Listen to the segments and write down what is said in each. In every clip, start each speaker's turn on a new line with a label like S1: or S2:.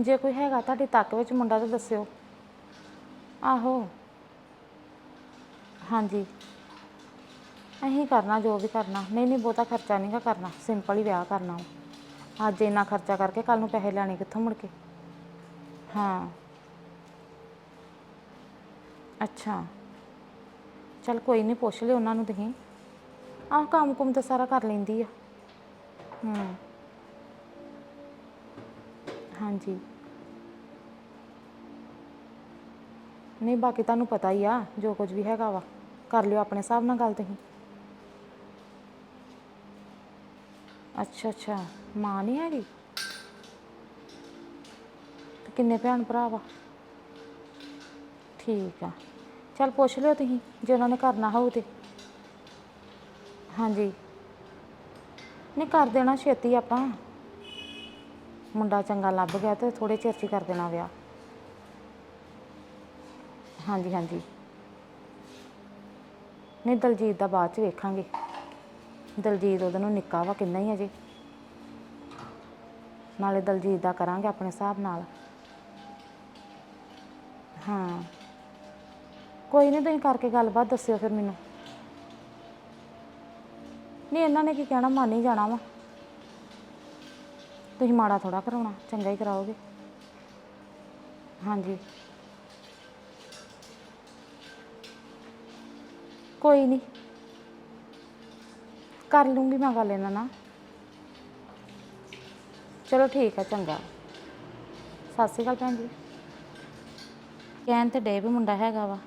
S1: ਜੇ ਕੋਈ ਹੈਗਾ ਤੁਹਾਡੀ ਤੱਕ ਵਿੱਚ ਮੁੰਡਾ ਤਾਂ ਦੱਸਿਓ। ਆਹੋ। ਹਾਂਜੀ। ਅਸੀਂ ਕਰਨਾ ਜੋ ਵੀ ਕਰਨਾ। ਨਹੀਂ ਨਹੀਂ, ਬਹੁਤਾ ਖਰਚਾ ਨਹੀਂਗਾ ਕਰਨਾ। ਸਿੰਪਲ ਹੀ ਵਿਆਹ ਕਰਨਾ ਵਾ। ਅੱਜ ਇੰਨਾ ਖਰਚਾ ਕਰਕੇ ਕੱਲ ਨੂੰ ਪੈਸੇ ਲੈਣੇ ਕਿੱਥੋਂ ਮੁੜ ਕੇ? ਹਾਂ। ਅੱਛਾ। ਚਲ ਕੋਈ ਨਹੀਂ ਪੁੱਛ ਲਿਓ ਉਹਨਾਂ ਨੂੰ ਤੁਸੀਂ। ਆਹ ਕੰਮ ਕੁਮ ਤਾਂ ਸਾਰਾ ਕਰ ਲੈਂਦੀ ਆ। ਹੂੰ। ਹਾਂਜੀ। ਨਹੀਂ, ਬਾਕੀ ਤੁਹਾਨੂੰ ਪਤਾ ਹੀ ਆ, ਜੋ ਕੁਝ ਵੀ ਹੈਗਾ ਵਾ। ਕਰ ਲਿਓ ਆਪਣੇ ਹਿਸਾਬ ਨਾਲ ਗੱਲ ਤੁਸੀਂ। ਅੱਛਾ ਅੱਛਾ। ਮਾਂ ਨਹੀਂ ਹੈਗੀ? ਤੇ ਕਿੰਨੇ ਭੈਣ ਭਰਾ ਵਾ? ਠੀਕ ਆ। ਚਲ ਪੁੱਛ ਲਿਓ ਤੁਸੀਂ, ਜੇ ਉਹਨਾਂ ਨੇ ਕਰਨਾ ਹੋਊ ਤੇ। ਹਾਂਜੀ। ਨਹੀਂ, ਕਰ ਦੇਣਾ ਛੇਤੀ ਆਪਾਂ। ਮੁੰਡਾ ਚੰਗਾ ਲੱਭ ਗਿਆ ਤੇ ਥੋੜੇ ਚਿਰ 'ਚ ਹੀ ਕਰ ਦੇਣਾ ਵਿਆਹ। ਹਾਂਜੀ ਹਾਂਜੀ। ਨਹੀਂ, ਦਲਜੀਤ ਦਾ ਬਾਅਦ ਚ ਵੇਖਾਂਗੇ। ਦਲਜੀਤ ਉਹਦੇ ਨੂੰ ਨਿੱਕਾ ਵਾ, ਕਿੰਨਾ ਹੀ ਅਜੇ ਨਾਲੇ ਦਲਜੀਤ ਦਾ ਕਰਾਂਗੇ ਆਪਣੇ ਹਿਸਾਬ ਨਾਲ। ਹਾਂ। ਕੋਈ ਨਹੀਂ ਤੁਸੀਂ ਕਰਕੇ ਗੱਲਬਾਤ ਦੱਸਿਓ ਫਿਰ ਮੈਨੂੰ। ਨਹੀਂ, ਇਹਨਾਂ ਨੇ ਕੀ ਕਹਿਣਾ, ਮੰਨ ਹੀ ਜਾਣਾ ਵਾ। ਤੁਸੀਂ ਮਾੜਾ ਥੋੜਾ ਕਰਾਉਣਾ, ਚੰਗਾ ਹੀ ਕਰਾਓਗੇ। ਹਾਂਜੀ। ਕੋਈ ਨਹੀਂ। ਕਰ ਲੂੰਗੀ ਮੈਂ ਗੱਲ ਇਹਨਾਂ ਨਾਲ। ਚਲੋ ਠੀਕ ਹੈ ਚੰਗਾ। ਸਤਿ ਸ਼੍ਰੀ ਅਕਾਲ ਭੈਣ ਜੀ। ਕਹਿਣ ਤੇ ਡੇ ਵੀ ਮੁੰਡਾ ਹੈਗਾ ਵਾ।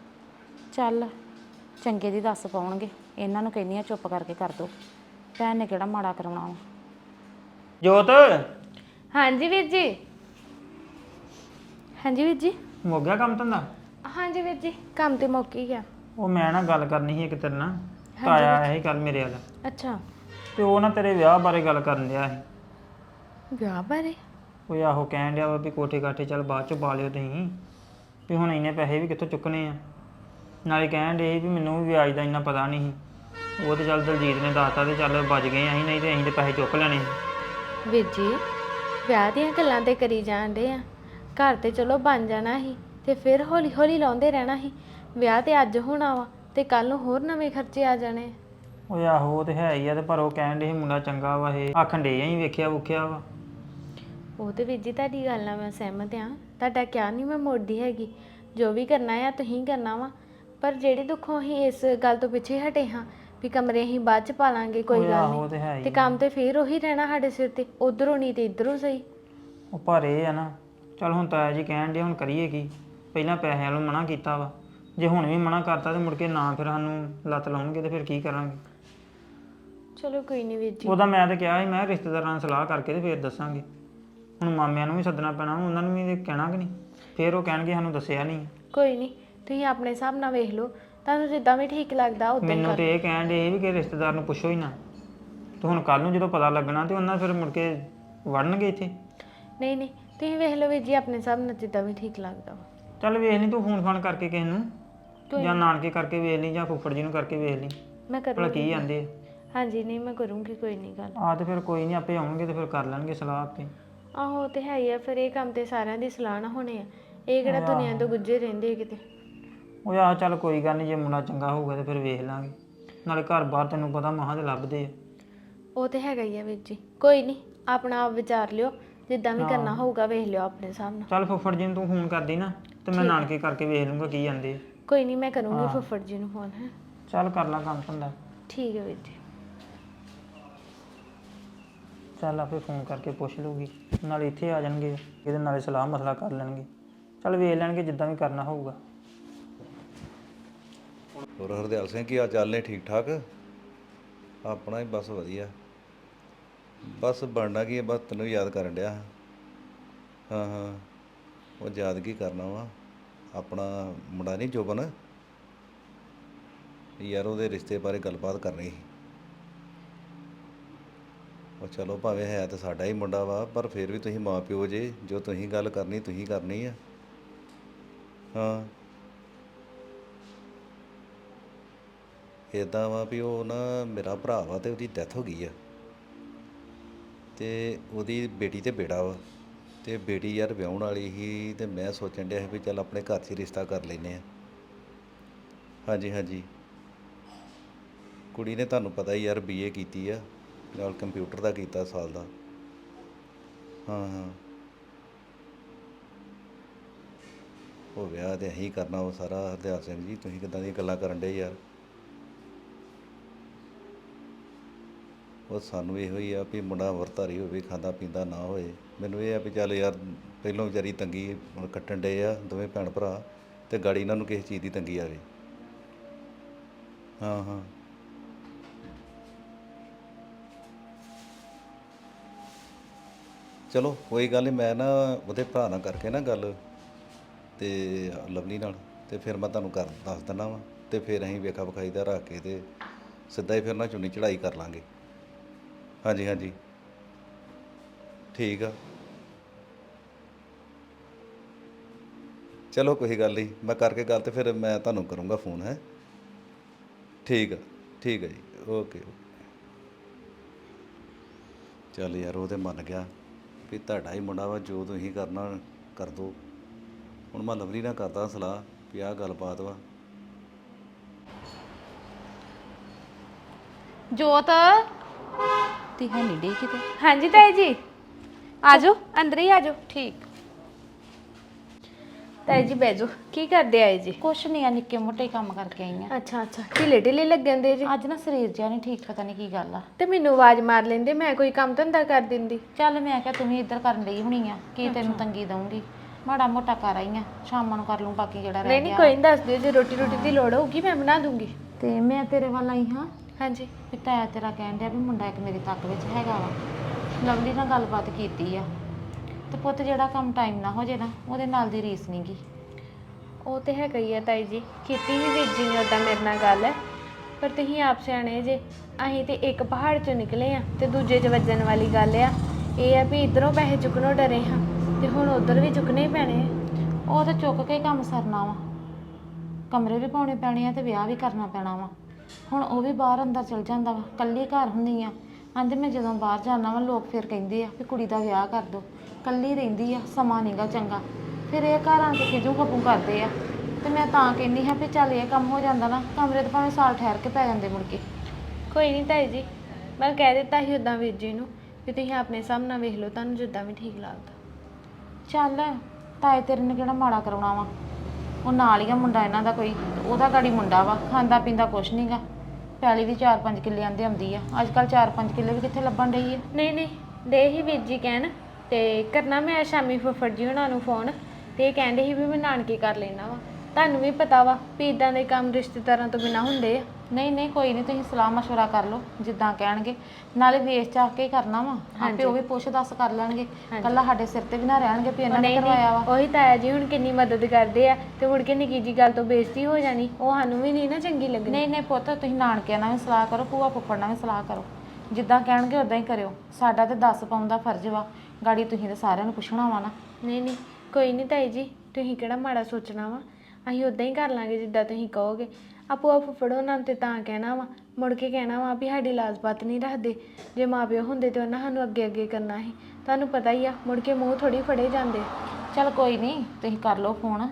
S1: ਚੱਲ, ਚੰਗੇ ਦੀ ਦੱਸ ਪਾਉਣਗੇ। ਇਹਨਾਂ ਨੂੰ ਕਹਿੰਦੀ ਆ, ਚੁੱਪ ਕਰਕੇ ਕਰ ਦੋ। ਭੈਣ ਨੇ ਕਿਹੜਾ ਮਾੜਾ ਕਰਾਉਣਾ ਵਾ।
S2: ਜੋਤ।
S3: ਹਾਂਜੀ ਵੀਰ ਜੀ। ਹਾਂਜੀ ਵੀਰ ਜੀ।
S2: ਮੁੱਕ ਗਿਆ ਕੰਮ ਧੰਦਾ?
S3: ਹਾਂਜੀ ਵੀਰ ਜੀ ਕੰਮ ਤੇ ਮੁੱਕ ਹੀ ਗਿਆ।
S2: ਉਹ ਮੈਂ ਨਾ ਗੱਲ ਕਰਨੀ ਸੀ ਇੱਕ ਤੇਰੇ ਨਾਲ। ਤਾਇਆ ਆਇਆ ਸੀ ਕੱਲ ਮੇਰੇ ਵੱਲ।
S3: ਅੱਛਾ।
S2: ਤੇ ਉਹ ਨਾ ਤੇਰੇ ਵਿਆਹ ਬਾਰੇ ਗੱਲ ਕਰਨ ਡਿਆ ਸੀ।
S3: ਵਿਆਹ ਬਾਰੇ?
S2: ਉਹ ਆਹੋ ਕਹਿਣ ਡਿਆ ਵਾ ਵੀ ਕੋਠੇ ਕਾਠੇ ਚੱਲ ਬਾਅਦ ਚ ਪਾ ਲਿਓ ਤੁਸੀਂ। ਵੀ ਹੁਣ ਇੰਨੇ ਪੈਸੇ ਵੀ ਕਿੱਥੋਂ ਚੁੱਕਣੇ ਆ। ਨਾਲੇ ਕਹਿਣ ਡੇ ਵੀ ਮੈਨੂੰ ਵੀ ਵਿਆਜ ਦਾ ਇੰਨਾ ਪਤਾ ਨਹੀਂ ਸੀ। ਉਹ ਤੇ ਚੱਲ ਦਲਜੀਤ ਨੇ ਦੱਸਤਾ ਤੇ ਚੱਲ ਬਚ ਗਏ ਅਸੀਂ ਨਹੀਂ ਤੇ ਅਸੀਂ ਤੇ ਪੈਸੇ ਚੁੱਕ ਲੈਣੇ ਸੀ।
S3: ਵੀਰ ਜੀ ਵਿਆਹ ਦੀਆਂ ਗੱਲਾਂ ਤੇ ਕਰੀ ਜਾਂਦੇ ਆ। ਘਰ ਤੇ ਚਲੋ ਬਣ ਜਾਣਾ ਸੀ ਤੇ ਫਿਰ ਹੌਲੀ ਹੌਲੀ ਲਾਉਂਦੇ ਰਹਿਣਾ ਸੀ। ਵਿਆਹ ਤੇ ਅੱਜ ਹੋਣਾ ਵਾ ਤੇ ਕੱਲ ਨੂੰ ਹੋਰ ਨਵੇਂ ਖਰਚੇ ਆ ਜਾਣੇ
S2: ਉਹ ਆਹੋ ਉਹ ਤੇ ਹੈ ਹੀ ਆ ਤੇ ਪਰ ਉਹ ਕਹਿਣ ਡੇ ਸੀ ਮੁੰਡਾ ਚੰਗਾ ਵਾ ਇਹ। ਆਖਣ ਡੇ ਅਸੀਂ ਵੇਖਿਆ ਵੁਖਿਆ ਵਾ।
S3: ਉਹ ਤੇ ਵੀਰ ਜੀ ਤੁਹਾਡੀ ਗੱਲ ਨਾਲ ਮੈਂ ਸਹਿਮਤ ਆ। ਤੁਹਾਡਾ ਕਿਆ ਨਹੀਂ ਮੈਂ ਮੋੜਦੀ ਹੈਗੀ। ਜੋ ਵੀ ਕਰਨਾ ਆ ਤੁਸੀਂ ਕਰਨਾ ਵਾ। ਪਰ ਜਿਹੜੇ ਦੁੱਖੋਂ ਅਸੀਂ ਇਸ ਗੱਲ ਤੋਂ ਪਿੱਛੇ ਹਟੇ ਹਾਂ ਵੀ ਕਮਰੇ ਅਸੀਂ ਬਾਅਦ ਚ ਪਾ ਲਾਂਗੇ ਕੋਈ ਗੱਲ
S2: ਆਹੋ ਉਹ
S3: ਨਹੀਂ
S2: ਤੇ ਹੈ ਹੀ
S3: ਤੇ ਕੰਮ ਤੇ ਫੇਰ ਉਹੀ ਰਹਿਣਾ ਸਾਡੇ ਸਿਰ ਤੇ ਉਧਰੋਂ ਨਹੀਂ ਤੇ ਇਧਰੋਂ ਸਹੀ।
S2: ਉਹ ਪਰ ਇਹ ਆ ਨਾ ਚਲ ਹੁਣ ਤਾਇਆ ਜੀ ਕਹਿਣ ਦੇ ਹੁਣ ਕਰੀਏ ਕੀ? ਪਹਿਲਾਂ ਪੈਸਿਆਂ ਨੂੰ ਮਨਾ ਕੀਤਾ ਵਾ। ਜੇ ਹੁਣ ਵੀ ਮਨਾ ਕਰਤਾ ਤੇ ਮੁੜ ਕੇ ਨਾ ਫਿਰ ਸਾਨੂੰ ਲੱਤ ਲਾਉਣਗੇ ਤੇ ਫਿਰ ਕੀ ਕਰਾਂਗੇ?
S3: ਚਲੋ ਕੋਈ ਨਹੀਂ ਵੀਰ ਜੀ।
S2: ਉਹਦਾ ਮੈਂ ਤਾਂ ਕਿਹਾ ਸੀ ਮੈਂ ਕਿਹਾ ਰਿਸ਼ਤੇਦਾਰਾਂ ਨਾਲ ਸਲਾਹ ਕਰਕੇ ਤੇ ਫਿਰ ਦੱਸਾਂਗੇ। ਹੁਣ ਮਾਮਿਆਂ ਨੂੰ ਵੀ ਸੱਦਣਾ ਪੈਣਾ ਉਹਨਾਂ ਨੂੰ ਵੀ ਤੇ ਕਹਿਣਾ ਕਿ ਨਹੀਂ? ਫਿਰ ਉਹ ਕਹਿਣਗੇ ਸਾਨੂੰ ਦੱਸਿਆ ਨਹੀਂ।
S3: ਕੋਈ ਨਹੀਂ ਤੁਸੀਂ ਆਪਣੇ ਹਿਸਾਬ ਨਾਲ ਵੇਖ ਲਓ। ਤੁਹਾਨੂੰ ਜਿੱਦਾਂ ਵੀ ਠੀਕ ਲੱਗਦਾ ਉਦਾਂ
S2: ਮੈਨੂੰ ਤੇ ਇਹ ਕਹਿਣ ਦੇ ਵੀ ਕਿ ਰਿਸ਼ਤੇਦਾਰ ਨੂੰ ਪੁੱਛੋ ਹੀ ਨਾ। ਤੇ ਹੁਣ ਕੱਲ ਨੂੰ ਜਦੋਂ ਪਤਾ ਲੱਗਣਾ ਤੇ ਉਹਨਾਂ ਫਿਰ ਮੁੜ ਕੇ ਵੜਨਗੇ ਇੱਥੇ।
S3: ਨਹੀਂ ਨਹੀਂ ਤੁਸੀਂ ਵੇਖ ਲਓ ਵੀਰ ਜੀ ਆਪਣੇ ਹਿਸਾਬ ਨਾਲ ਜਿੱਦਾਂ ਵੀ ਠੀਕ ਲੱਗਦਾ। ਵਾ
S2: ਚੱਲ ਵੇਖ ਲਈ ਤੂੰ ਫੋਨ ਫਾਨ ਕਰਕੇ ਕਿਸੇ ਨੂੰ ਜਾਂ ਨਾਨਕੇ ਕਰਕੇ ਵੇਖ ਲਈ ਜਾਂ ਫੁੱਫੜ ਜੀ ਨੂੰ ਕਰਕੇ ਵੇਖ ਲਈ।
S3: ਮੈਂ
S2: ਭਲਾ
S3: ਕਰੂੰਗੀ।
S2: ਕੀ ਆਂਦੇ
S3: ਹਾਂਜੀ ਨਹੀਂ ਮੈਂ ਕਰੂੰਗੀ ਕੋਈ ਨਹੀਂ ਗੱਲ।
S2: ਆ ਤੇ ਫਿਰ ਕੋਈ ਨਹੀਂ ਆਪੇ ਆਉਣਗੇ ਤੇ ਫਿਰ ਕਰ ਲੈਣਗੇ ਸਲਾਹ ਆਪੇ।
S3: ਆਹੋ ਉਹ ਤੇ ਹੈ ਹੀ ਆ ਫਿਰ ਇਹ ਕੰਮ ਤੇ ਸਾਰਿਆਂ ਦੀ ਸਲਾਹ ਨਾ ਹੋਣੇ ਆ। ਇਹ ਕਿਹੜਾ ਦੁਨੀਆ ਤੋਂ ਗੁੱਜੇ ਰਹਿੰਦੇ ਆ ਕਿਤੇ।
S2: ਉਹ ਆ ਚੱਲ ਕੋਈ ਗੱਲ ਨਹੀਂ ਜੇ ਮੁੰਡਾ ਚੰਗਾ ਹੋਊਗਾ ਤੇ ਫਿਰ ਵੇਖ ਲਾਂਗੇ। ਨਾਲੇ ਘਰ ਬਾਹਰ ਤੈਨੂੰ ਪਤਾ ਮਹਾਂ ਤੇ ਲੱਭਦੇ ਆ।
S3: ਉਹ ਤੇ ਹੈਗਾ ਹੀ ਆ ਵੀਰ ਜੀ। ਕੋਈ ਨਹੀਂ ਆਪਣਾ ਆਪ ਵਿਚਾਰ ਲਿਓ ਜਿੱਦਾਂ ਵੀ ਕਰਨਾ ਹੋਊਗਾ ਵੇਖ ਲਿਓ ਆਪਣੇ ਹਿਸਾਬ ਨਾਲ।
S2: ਚੱਲ ਫੁੱਫੜ ਜੀ ਨੂੰ ਤੂੰ ਫੋਨ ਕਰਦੀ ਨਾ ਤੇ ਮੈਂ ਨਾਨਕੇ ਕਰਕੇ ਵੇਖ ਲੂੰਗਾ ਕੀ ਜਾਂਦੇ ਆ।
S3: ਕੋਈ ਨਹੀਂ ਮੈਂ ਕਰੂੰਗੀ ਫੁੱਫੜ ਜੀ ਨੂੰ ਫੋਨ ਹੈ।
S2: ਚੱਲ ਕਰ ਲਾ ਕੰਮ ਧੰਦਾ।
S3: ਠੀਕ ਹੈ ਵੀਰ ਜੀ।
S2: ਚੱਲ ਆਪੇ ਫੋਨ ਕਰਕੇ ਪੁੱਛ ਲੂਗੀ ਨਾਲੇ ਇੱਥੇ ਆ ਜਾਣਗੇ ਇਹਦੇ ਨਾਲੇ ਸਲਾਹ ਮਸਲਾ ਕਰ ਲੈਣਗੇ। ਚੱਲ ਵੇਖ ਲੈਣਗੇ ਜਿੱਦਾਂ ਵੀ ਕਰਨਾ ਹੋਊਗਾ।
S4: ਹੋਰ ਹਰਦਿਆਲ ਸਿੰਘ, ਕੀ ਆ ਚੱਲ ਨੇ? ਠੀਕ ਠਾਕ? ਆਪਣਾ ਹੀ ਬਸ ਵਧੀਆ। ਬਸ ਬਣਨਾ ਕੀ ਹੈ, ਬਸ ਤੈਨੂੰ ਯਾਦ ਕਰਨ ਡਿਆ। ਹਾਂ। ਹਾਂ। ਉਹ ਯਾਦ ਕੀ ਕਰਨਾ ਵਾ? ਆਪਣਾ ਮੁੰਡਾ ਨਹੀਂ ਜੋਬਨ? ਯਾਰ ਉਹਦੇ ਰਿਸ਼ਤੇ ਬਾਰੇ ਗੱਲਬਾਤ ਕਰਨੀ ਸੀ। ਉਹ ਚਲੋ ਭਾਵੇਂ ਹੈ ਤਾਂ ਸਾਡਾ ਹੀ ਮੁੰਡਾ ਵਾ, ਪਰ ਫਿਰ ਵੀ ਤੁਸੀਂ ਮਾਂ ਪਿਓ ਜੇ, ਜੋ ਤੁਸੀਂ ਗੱਲ ਕਰਨੀ, ਤੁਸੀਂ ਕਰਨੀ ਆ। ਹਾਂ। ਇਦਾਂ ਵਾ ਵੀ ਉਹ ਨਾ ਮੇਰਾ ਭਰਾ ਵਾ ਤੇ ਉਹਦੀ ਡੈਥ ਹੋ ਗਈ ਆ। ਤੇ ਉਹਦੀ ਬੇਟੀ ਤੇ ਬੇੜਾ ਵਾ। ਤੇ ਬੇਟੀ ਯਾਰ ਵਿਆਹਣ ਵਾਲੀ ਸੀ ਤੇ ਮੈਂ ਸੋਚਣ ਡਿਆ ਸੀ ਵੀ ਚੱਲ ਆਪਣੇ ਘਰ 'ਚ ਹੀ ਰਿਸ਼ਤਾ ਕਰ ਲੈਨੇ ਆ। ਹਾਂਜੀ ਹਾਂਜੀ। ਕੁੜੀ ਨੇ ਤੁਹਾਨੂੰ ਪਤਾ ਹੀ ਯਾਰ ਬੀਏ ਕੀਤੀ ਆ, ਨਾਲ ਕੰਪਿਊਟਰ ਦਾ ਕੀਤਾ ਸਾਲ ਦਾ। ਹਾਂ ਹਾਂ। ਉਹ ਵਿਆਹ ਤੇ ਅਸੀਂ ਕਰਨਾ ਉਹ ਸਾਰਾ, ਹਰਦਿਆਲ ਸਿੰਘ ਜੀ, ਤੁਸੀਂ ਕਿੱਦਾਂ ਦੀਆਂ ਗੱਲਾਂ ਕਰਨ ਡੇ ਯਾਰ? ਉਹ ਸਾਨੂੰ ਇਹੋ ਹੀ ਆ ਵੀ ਮੁੰਡਾ ਵਰਤਾਰੀ ਹੋਵੇ, ਖਾਂਦਾ ਪੀਂਦਾ ਨਾ ਹੋਏ ਮੈਨੂੰ ਇਹ ਆ ਵੀ ਚੱਲ ਯਾਰ, ਪਹਿਲੋਂ ਵਿਚਾਰੀ ਤੰਗੀ ਹੁਣ ਕੱਟਣ ਡੇ ਆ ਦੋਵੇਂ ਭੈਣ ਭਰਾ ਤੇ ਗਾੜੀ ਇਹਨਾਂ ਨੂੰ ਕਿਸੇ ਚੀਜ਼ ਦੀ ਤੰਗੀ ਆਵੇ। ਹਾਂ ਹਾਂ। ਚਲੋ, ਕੋਈ ਗੱਲ ਨਹੀਂ ਮੈਂ ਨਾ ਉਹਦੇ ਭਰਾ ਨਾਲ ਕਰਕੇ ਨਾ ਗੱਲ ਤੇ ਲਵਲੀ ਨਾਲ ਤੇ ਫਿਰ ਮੈਂ ਤੁਹਾਨੂੰ ਕਰ ਦੱਸ ਦਿੰਦਾ ਵਾਂ ਤੇ ਫਿਰ ਅਸੀਂ ਵੇਖਾ ਵਿਖਾਈ ਦਾ ਰੱਖ ਕੇ ਤੇ ਸਿੱਧਾ ਹੀ ਫਿਰ ਨਾ ਚੁੰਨੀ ਚੜਾਈ ਕਰ ਲਾਂਗੇ। ਹਾਂਜੀ ਹਾਂਜੀ। ਠੀਕ ਆ। ਚਲੋ, ਕੋਈ ਗੱਲ ਨਹੀਂ। ਮੈਂ ਕਰਕੇ ਗੱਲ ਤੇ ਫਿਰ ਮੈਂ ਤੁਹਾਨੂੰ ਕਰੂੰਗਾ ਫੋਨ, ਹੈ। ਠੀਕ ਆ ਠੀਕ ਆ ਜੀ। ਓਕੇ ਚੱਲ ਯਾਰ, ਉਹ ਤੇ ਮੰਨ ਗਿਆ ਵੀ ਤੁਹਾਡਾ ਹੀ ਮੁੰਡਾ ਵਾ, ਜੋ ਤੁਸੀਂ ਕਰਨਾ ਕਰ ਦੋ। ਹੁਣ ਮੈਂ ਲਵਲੀ ਨਾਲ ਕਰਦਾ ਸਲਾਹ ਵੀ ਆਹ ਗੱਲਬਾਤ ਵਾ।
S1: ਜੋਤ? ਤੀ ਹੈ ਨਹੀਂ ਡੇ ਕਿਤੇ?
S3: ਹਾਂਜੀ ਤਾਈ ਜੀ। ਆਜੋ ਅੰਦਰ ਹੀ ਆਜੋ।
S1: ਠੀਕ।
S3: ਤਾਈ ਜੀ ਬਹਿ ਜਾਓ। ਕੀ ਕਰਦੇ ਆਏ ਜੀ?
S1: ਕੁਛ ਨਹੀਂ ਆ ਨਿੱਕੇ ਮੋਟੇ ਕੰਮ ਕਰਕੇ ਆਈ ਆ।
S3: ਅੱਛਾ ਅੱਛਾ। ਢਿੱਲੇ ਢਿੱਲੇ ਲੱਗਣ ਦੇ ਜੀ।
S1: ਅੱਜ ਨਾ ਸਰੀਰ ਜਿਹਾ ਨਹੀਂ ਠੀਕ ਪਤਾ ਨਹੀਂ ਕੀ ਗੱਲ ਆ।
S3: ਤੇ ਮੈਨੂੰ ਆਵਾਜ਼ ਮਾਰ ਲੈਂਦੇ ਮੈਂ ਕੋਈ ਕੰਮ ਧੰਦਾ ਕਰ ਦਿੰਦੀ।
S1: ਚੱਲ ਮੈਂ ਕਿਹਾ ਤੂੰ ਵੀ ਇੱਧਰ ਕਰਨ ਲਈ ਹੋਣੀ ਆ ਕੀ ਤੈਨੂੰ ਤੰਗੀ ਦਊਂਗੀ। ਮਾੜਾ ਮੋਟਾ ਕਰ ਆਈ ਆ ਸ਼ਾਮਾਂ ਨੂੰ ਕਰ ਲੂੰ ਬਾਕੀ ਜਿਹੜਾ
S3: ਨਹੀਂ
S1: ਰਹਿ
S3: ਨਹੀਂ
S1: ਗਿਆ।
S3: ਕੋਈ ਨਹੀਂ ਦੱਸ ਦਿਓ ਜੇ ਰੋਟੀ ਰੋਟੀ ਦੀ ਲੋੜ ਹੋਊਗੀ ਮੈਂ ਬਣਾ ਦੂੰਗੀ।
S1: ਤੇ ਮੈਂ ਤੇਰੇ ਵੱਲ ਆਈ ਹਾਂ।
S3: ਹਾਂਜੀ
S1: ਵੀ ਤਾਇਆ ਤੇਰਾ ਕਹਿਣ ਡਿਆ ਵੀ ਮੁੰਡਾ ਇੱਕ ਮੇਰੀ ਤੱਕ ਵਿੱਚ ਹੈਗਾ ਵਾ। ਲਵਲੀ ਨਾਲ ਗੱਲਬਾਤ ਕੀਤੀ ਆ। ਤੇ ਪੁੱਤ ਜਿਹੜਾ ਕੰਮ ਟਾਈਮ ਨਾ ਹੋ ਜੇ ਨਾ ਉਹਦੇ ਨਾਲ ਦੀ ਰੀਸ ਨਹੀਂਗੀ
S3: ਉਹ ਤੇ ਹੈਗਾ ਹੀ ਆ ਤਾਈ ਜੀ ਕੀਤੀ ਹੀ ਵੀਰ ਜੀ ਨੇ ਉਦਾਂ ਮੇਰੇ ਨਾਲ ਗੱਲ। ਹੈ ਪਰ ਤੁਸੀਂ ਆਪ ਸਿਆਣੇ ਜੇ ਅਸੀਂ ਤੇ ਇੱਕ ਪਹਾੜ ਚੋਂ ਨਿਕਲੇ ਆ ਤੇ ਦੂਜੇ 'ਚ ਵੱਜਣ ਵਾਲੀ ਗੱਲ ਆ। ਇਹ ਆ ਵੀ ਇਧਰੋਂ ਪੈਸੇ ਚੁੱਕਣੋਂ ਡਰੇ ਹਾਂ ਤੇ ਹੁਣ ਉਧਰ ਵੀ ਚੁੱਕਣੇ ਹੀ ਪੈਣੇ ਆ।
S1: ਉਹ ਤਾਂ ਚੁੱਕ ਕੇ ਹੀ ਕੰਮ ਸਰਨਾ ਵਾ। ਕਮਰੇ ਵੀ ਪਾਉਣੇ ਪੈਣੇ ਆ ਤੇ ਵਿਆਹ ਵੀ ਕਰਨਾ ਪੈਣਾ ਵਾ। ਹੁਣ ਉਹ ਵੀ ਬਾਹਰ ਅੰਦਰ ਚਲ ਜਾਂਦਾ ਵਾ ਕੱਲੀ ਘਰ ਹੁੰਦੀ ਆ। ਕਹਿੰਦੇ ਮੈਂ ਜਦੋਂ ਬਾਹਰ ਜਾਣਾ ਵਾ ਲੋਕ ਫਿਰ ਕਹਿੰਦੇ ਆ ਵੀ ਕੁੜੀ ਦਾ ਵਿਆਹ ਕਰ ਦੋ। ਕੱਲੀ ਰਹਿੰਦੀ ਆ ਸਮਾਂ ਨਹੀਂਗਾ ਚੰਗਾ। ਫਿਰ ਇਹ ਘਰਾਂ 'ਚ ਖਿਜੂ ਖਪੂ ਕਰਦੇ ਆ। ਤੇ ਮੈਂ ਤਾਂ ਕਹਿੰਦੀ ਹਾਂ ਵੀ ਚੱਲ ਇਹ ਕੰਮ ਹੋ ਜਾਂਦਾ ਨਾ ਕਮਰੇ ਤੇ ਭਾਵੇਂ ਸਾਲ ਠਹਿਰ ਕੇ ਪੈ ਜਾਂਦੇ ਮੁੜ ਕੇ।
S3: ਕੋਈ ਨਹੀਂ ਤਾਈ ਜੀ ਮੈਂ ਕਹਿ ਦਿੱਤਾ ਸੀ ਉਦਾਂ ਵੀਰ ਜੀ ਨੂੰ ਵੀ ਤੁਸੀਂ ਆਪਣੇ ਹਿਸਾਬ ਨਾਲ ਵੇਖ ਲਓ ਤੁਹਾਨੂੰ ਜਿੱਦਾਂ ਵੀ ਠੀਕ ਲੱਗਦਾ।
S1: ਚੱਲ ਤਾਏ ਤੇਰੇ ਨੇ ਕਿਹੜਾ ਮਾੜਾ ਕਰਾਉਣਾ ਵਾ? ਉਹ ਨਾਲ ਹੀ ਆ ਮੁੰਡਾ ਇਹਨਾਂ ਦਾ ਕੋਈ, ਉਹਦਾ ਗਾੜੀ ਮੁੰਡਾ ਵਾ, ਖਾਂਦਾ ਪੀਂਦਾ ਕੁਛ ਨਹੀਂਗਾ ਪੈਲੀ ਵੀ 4-5 ਕਿੱਲੇ ਆਂਦੇ ਆਉਂਦੀ ਆ। ਅੱਜ ਕੱਲ 4-5 ਕਿੱਲੇ ਵੀ ਕਿੱਥੇ ਲੱਭਣ ਡਈ ਆ?
S3: ਨਹੀਂ ਨਹੀਂ ਦੇ ਹੀ ਵੀਰ ਜੀ ਕਹਿਣ, ਤੇ ਕਰਨਾ ਮੈਂ ਸ਼ਾਮੀ ਫੁੱਫੜ ਜੀ ਉਹਨਾਂ ਨੂੰ ਫੋਨ, ਤੇ ਇਹ ਕਹਿੰਦੇ ਸੀ ਵੀ ਮੈਂ ਨਾਨਕੇ ਕਰ ਲੈਣਾ ਵਾ। ਤੁਹਾਨੂੰ ਵੀ ਪਤਾ ਵਾ ਵੀ ਇਦਾਂ ਦੇ ਕੰਮ ਰਿਸ਼ਤੇਦਾਰਾਂ ਤੋਂ ਬਿਨਾ ਹੁੰਦੇ ਆ।
S1: ਨਹੀਂ ਨਹੀਂ ਕੋਈ ਨਹੀਂ ਤੁਸੀਂ ਸਲਾਹ ਮਸ਼ਵਰਾ ਕਰ ਲਓ ਜਿੱਦਾਂ ਕਹਿਣਗੇ। ਨਾਲੇ ਵੇਚ ਚਾਹ ਕੇ ਹੀ ਕਰਨਾ ਵਾ ਆਪੇ ਉਹ ਵੀ ਪੁੱਛ ਦੱਸ ਕਰ ਲੈਣਗੇ। ਕੱਲਾ ਸਾਡੇ ਸਿਰ ਤੇ ਵੀ ਨਾ ਰਹਿਣਗੇ ਵੀ ਇਹਨਾਂ ਨੇ ਕਰਵਾਇਆ ਵਾ।
S3: ਉਹੀ ਤਾਇਆ ਜੀ ਹੁਣ ਕਿੰਨੀ ਮਦਦ ਕਰਦੇ ਆ ਤੇ ਮੁੜ ਕੇ ਨਿੱਕੀ ਜੀ ਗੱਲ ਤੋਂ ਬੇਇੱਜ਼ਤੀ ਹੋ ਜਾਣੀ ਉਹ ਸਾਨੂੰ ਵੀ ਨਹੀਂ ਨਾ ਚੰਗੀ ਲੱਗਣੀ।
S1: ਨਹੀਂ ਨਹੀਂ ਪੁੱਤ ਤੁਸੀਂ ਨਾਨਕਿਆਂ ਨਾਲ ਵੀ ਸਲਾਹ ਕਰੋ ਭੂਆ ਫੁੱਫੜ ਨਾਲ ਵੀ ਸਲਾਹ ਕਰੋ। ਜਿੱਦਾਂ ਕਹਿਣਗੇ ਉਦਾਂ ਹੀ ਕਰਿਓ। ਸਾਡਾ ਤੇ 10 ਪਾਉਣ ਦਾ ਫਰਜ਼ ਵਾ। ਗਾੜੀ ਤੁਸੀਂ ਤੇ ਸਾਰਿਆਂ ਨੂੰ ਪੁੱਛਣਾ ਵਾ ਨਾ।
S3: ਨਹੀਂ ਨਹੀਂ ਕੋਈ ਨਹੀਂ ਤਾਈ ਜੀ ਤੁਸੀਂ ਕਿਹੜਾ ਮਾੜਾ ਸੋਚਣਾ ਵਾ? ਅਸੀਂ ਉਦਾਂ ਹੀ ਕਰ ਲਾਂਗੇ ਜਿੱਦਾਂ ਤੁਸੀਂ ਕਹੋਗੇ। ਆਪੋ ਆਪ ਫੜੋ ਨਾਲ ਤੇ ਤਾਂ ਕਹਿਣਾ ਵਾ। ਮੁੜ ਕੇ ਕਹਿਣਾ ਵਾ ਵੀ ਸਾਡੀ ਲਾਜ਼ਬਾਤ ਨਹੀਂ ਰੱਖਦੇ। ਜੇ ਮਾਪਿਓ ਹੁੰਦੇ ਤੇ ਉਹਨਾਂ ਸਾਨੂੰ ਅੱਗੇ ਅੱਗੇ ਕਰਨਾ ਸੀ। ਤੁਹਾਨੂੰ ਪਤਾ ਹੀ ਆ ਮੁੜ ਕੇ ਮੂੰਹ ਥੋੜੀ ਫੜੇ ਜਾਂਦੇ।
S1: ਚਲ ਕੋਈ ਨਹੀਂ ਤੁਸੀਂ ਕਰ ਲਓ ਫੋਨ